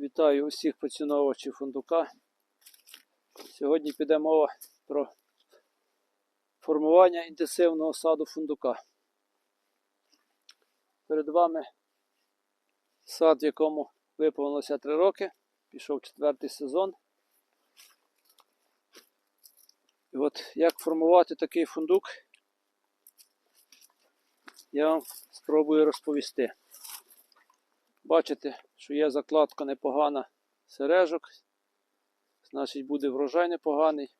Вітаю усіх поціновувачів фундука. Сьогодні піде мова про формування інтенсивного саду фундука. Перед вами сад, в якому виповнилося 3 роки, пішов четвертий сезон. І от як формувати такий фундук, я вам спробую розповісти. Бачите, що є закладка непогана сережок, значить буде врожай непоганий.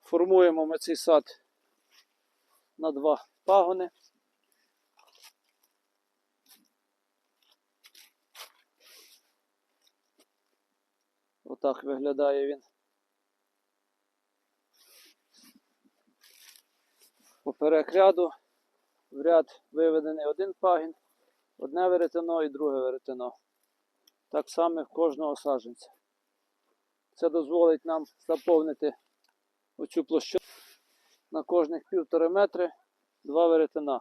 Формуємо ми цей сад на два пагони. Отак виглядає він. Поперек ряду в ряд виведений один пагін, одне веретено і друге веретено. Так само в кожного саджанця. Це дозволить нам заповнити оцю площу на кожних півтори метри два веретена.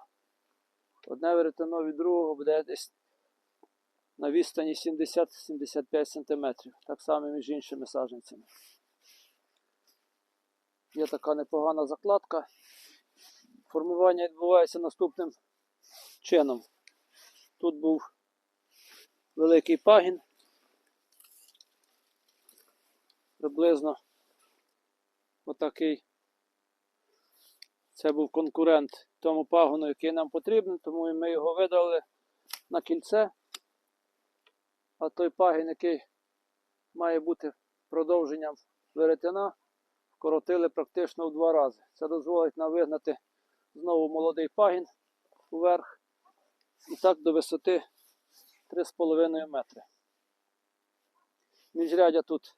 Одне веретено від другого буде десь на відстані 70-75 см. Так само між іншими саджанцями. Є така непогана закладка. Формування відбувається наступним чином. Тут був великий пагін. Приблизно отакий. Це був конкурент тому пагону, який нам потрібен, тому ми його видали на кільце. А той пагін, який має бути продовженням веретена, вкоротили практично в два рази. Це дозволить нам вигнати знову молодий пагін вверх. І так до висоти 3,5 метри. Міжрядя тут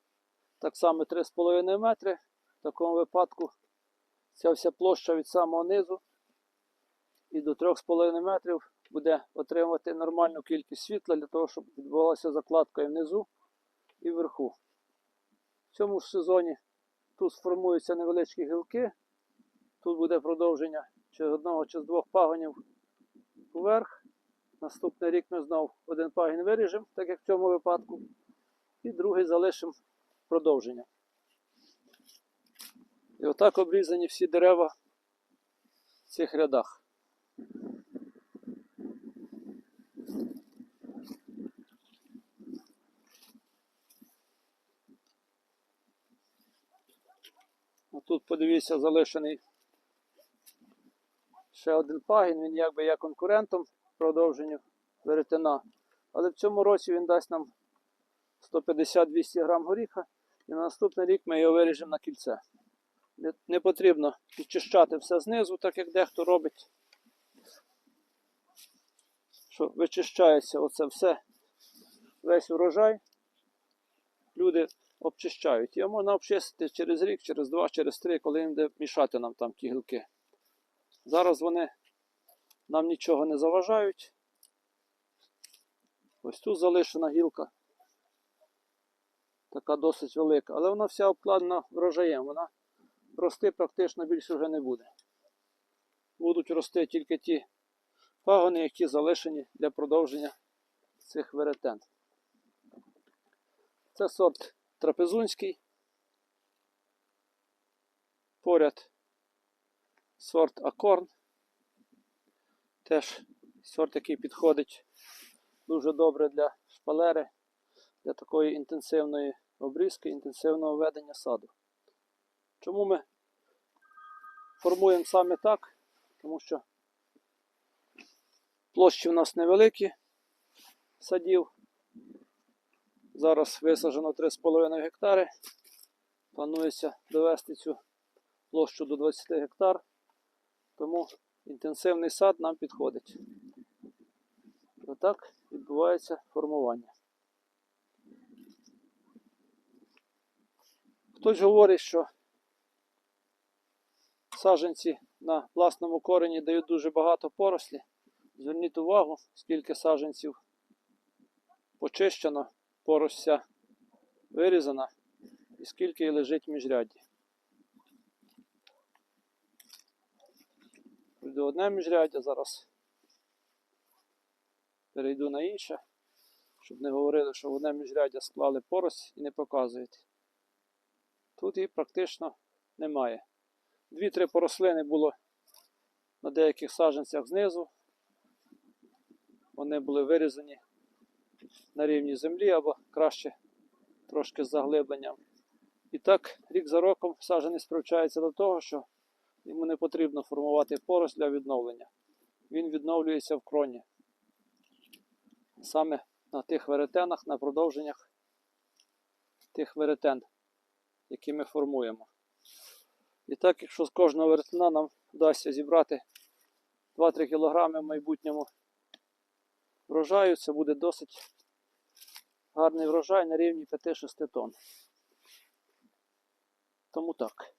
так само 3,5 метри. В такому випадку ця вся площа від самого низу і до 3,5 метрів буде отримувати нормальну кількість світла для того, щоб відбувалася закладка і внизу, і вверху. В цьому ж сезоні тут сформуються невеличкі гілки. Тут буде продовження чи одного, чи з двох пагонів вверх. Наступний рік ми знову один пагін виріжемо, так як в цьому випадку, і другий залишимо продовження. І отак обрізані всі дерева в цих рядах. Тут подивіться залишений ще один пагін, він якби є конкурентом продовженню веретена. Але в цьому році він дасть нам 150-200 грам горіха. І на наступний рік ми його виріжемо на кільце. Не, потрібно підчищати все знизу, так як дехто робить. Що вичищається оце все, весь урожай. Люди обчищають. Його можна обчистити через рік, через два, через три, коли їм буде мішати нам там ті гілки. Зараз вони нам нічого не заважають. Ось тут залишена гілка. Така досить велика, але вона вся обкладена врожаєм. Вона рости практично більше вже не буде. Будуть рости тільки ті пагони, які залишені для продовження цих веретен. Це сорт трапезунський. Поряд сорт Акорн. Теж сорт, який підходить дуже добре для шпалери, для такої інтенсивної обрізки, інтенсивного ведення саду. Чому ми формуємо саме так? Тому що площі в нас невеликі садів. Зараз висаджено 3,5 гектари. Планується довести цю площу до 20 гектар. Тому інтенсивний сад нам підходить. Отак відбувається формування. Хтось говорить, що саджанці на власному корені дають дуже багато порослі. Зверніть увагу, скільки саджанців почищено, поросль вся вирізана і скільки лежить в міжрядді. Пройду одне міжряддя, зараз перейду на інше, щоб не говорили, що вони міжряддя склали порость і не показують. Тут її практично немає. Дві-три порослини було на деяких саджанцях знизу. Вони були вирізані на рівні землі або краще трошки з заглибленням. І так, рік за роком саджанець привчається до того, що йому не потрібно формувати порость для відновлення. Він відновлюється в кроні. Саме на тих веретенах, на продовженнях тих веретен, які ми формуємо. І так, якщо з кожного веретена нам вдасться зібрати 2-3 кг в майбутньому врожаю, це буде досить гарний врожай на рівні 5-6 тонн. Тому так.